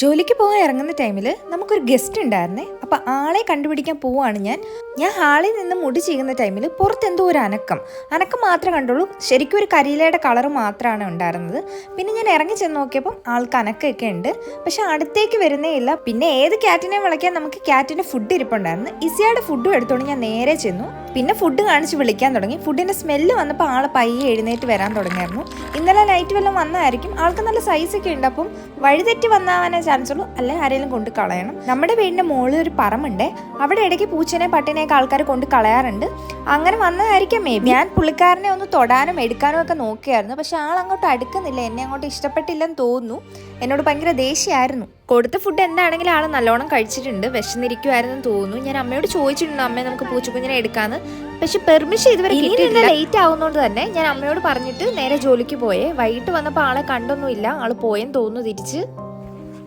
ജോലിക്ക് പോകാൻ ഇറങ്ങുന്ന ടൈമിൽ നമുക്കൊരു ഗസ്റ്റ് ഉണ്ടായിരുന്നേ. അപ്പോൾ ആളെ കണ്ടുപിടിക്കാൻ പോവാണ് ഞാൻ. ഞാൻ ഹാളിൽ നിന്ന് മുടി ചെയ്യുന്ന ടൈമിൽ പുറത്തെന്തോ ഒരു അനക്കം. അനക്കം മാത്രമേ കണ്ടുള്ളൂ. ശരിക്കും ഒരു കരിയിലയുടെ കളർ മാത്രമാണ് ഉണ്ടായിരുന്നത്. പിന്നെ ഞാൻ ഇറങ്ങി ചെന്ന് നോക്കിയപ്പോൾ ആൾക്ക് അനക്കമൊക്കെ ഉണ്ട്. പക്ഷെ അടുത്തേക്ക് വരുന്നേ ഇല്ല. പിന്നെ ഏത് ക്യാറ്റിനെ വിളിക്കാൻ നമുക്ക് ക്യാറ്റിന്റെ ഫുഡ് ഇരിപ്പുണ്ടായിരുന്നു. ഇസിയുടെ ഫുഡും എടുത്തോണ്ട് ഞാൻ നേരെ ചെന്നു. പിന്നെ ഫുഡ് കാണിച്ച് വിളിക്കാൻ തുടങ്ങി. ഫുഡിന്റെ സ്മെല്ല് വന്നപ്പോൾ ആൾ പയ്യെ എഴുന്നേറ്റ് വരാൻ തുടങ്ങിയായിരുന്നു ഇന്നലെ ലൈറ്റ് വല്ലതും വന്നതായിരിക്കും ആൾക്ക് നല്ല സൈസൊക്കെ ഉണ്ട്. അപ്പം വഴിതെറ്റി വന്നാവാനേ ചാൻസ് ഉള്ളൂ. അല്ലെ ആരെങ്കിലും കൊണ്ട് കളയണം. നമ്മുടെ വീടിന്റെ മുകളിൽ ഒരു പറമ്പുണ്ട്. അവിടെ ഇടയ്ക്ക് പൂച്ചനെ പട്ടിനെയൊക്കെ ആൾക്കാർ കൊണ്ട് കളയാറുണ്ട്. അങ്ങനെ വന്നതായിരിക്കാം മേ ഞാൻ പുള്ളിക്കാരനെ ഒന്ന് തൊടാനും എടുക്കാനും ഒക്കെ നോക്കിയായിരുന്നു. പക്ഷെ ആൾ അങ്ങോട്ട് അടുക്കുന്നില്ല. എന്നെ അങ്ങോട്ട് ഇഷ്ടപ്പെട്ടില്ലെന്ന് തോന്നുന്നു. എന്നോട് ഭയങ്കര ദേഷ്യമായിരുന്നു. കൊടുത്ത ഫുഡ് എന്താണെങ്കിലും ആൾ നല്ലോണം കഴിച്ചിട്ടുണ്ട്. വിശന്നിരിക്കുമായിരുന്നു തോന്നുന്നു. ഞാൻ അമ്മയോട് ചോദിച്ചിട്ടുണ്ട് അമ്മയെ നമുക്ക് പൂച്ചക്കുഞ്ഞിനെ എടുക്കാന്ന്. പക്ഷെ പെർമിഷൻ ഇതുവരെ കിട്ടിയിട്ടില്ല. ലേറ്റ് ആവുന്നതുകൊണ്ട് തന്നെ ഞാൻ അമ്മയോട് പറഞ്ഞിട്ട് നേരെ ജോലിക്ക് പോയേ. വൈകിട്ട് വന്നപ്പോൾ ആളെ കണ്ടൊന്നുമില്ല. ആൾ പോയെന്ന് തോന്നുന്നു തിരിച്ച്.